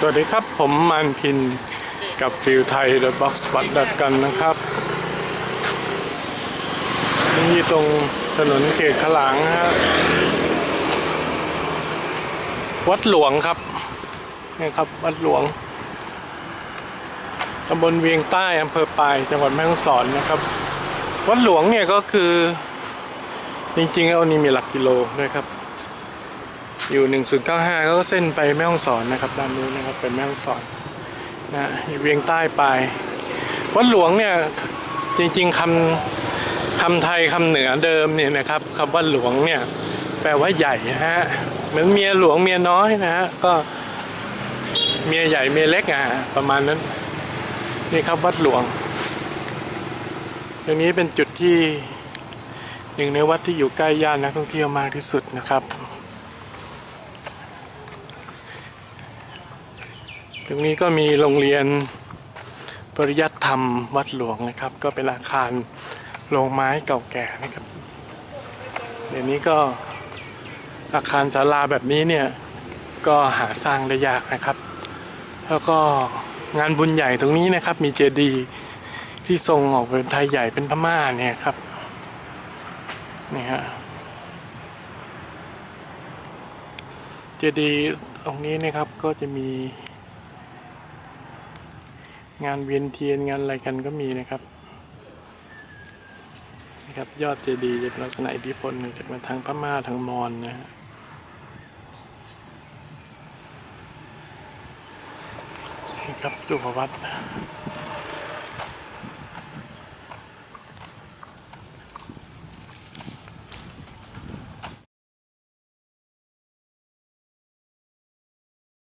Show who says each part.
Speaker 1: สวัสดีครับ ผมมันพินกับฟิลไทย The Box Spot ดัดกันนะครับ นี่ตรงถนนเขตขลางฮะวัดหลวงครับนี่ครับ วัดหลวงตำบลเวียงใต้อำเภอปายจังหวัดแม่ฮ่องสอนนะครับ วัดหลวงเนี่ยก็คือ จริงๆแล้วนี่มีหลักกิโลด้วยครับ อยู่ 1095 ก็เส้นไปแม่ฮ่องสอนนะครับด้านนู้นนะครับเป็นแม่ฮ่องสอนนะอยู่เวียงใต้ไปวัดหลวงเนี่ยจริงๆคำคำไทยคำเหนือเดิมเนี่ยนะครับคำว่าหลวงเนี่ยแปลว่าใหญ่นะฮะเหมือนเมียหลวงเมียน้อยนะฮะก็เมียใหญ่เมียเล็กอะประมาณนั้นนี่ครับวัดหลวง ตรงนี้เป็นจุดที่หนึ่งในวัดที่อยู่ใกล้ย่านนักท่องเที่ยวมากที่สุดนะครับ ตรงนี้ก็มีโรงเรียนปริยัติธรรมวัดหลวงนะครับ ก็เป็นอาคารโรงไม้เก่าแก่นะครับ เดี๋ยวนี้ก็อาคารศาลาแบบนี้เนี่ยก็หาสร้างได้ยากนะครับ แล้วก็งานบุญใหญ่ตรงนี้นะครับ มีเจดีย์ที่ทรงออกเป็นไทยใหญ่เป็นพม่าเนี่ยครับนี่ฮะเจดีย์ตรงนี้นะครับก็จะมี งานเวียนเทียนงานอะไรกันก็มีนะครับนะครับ ยอดเจดีย์จะเป็นลักษณะอิทธิพลจาจากทางพม่าทางมอญนะฮะนะครับรูปวัด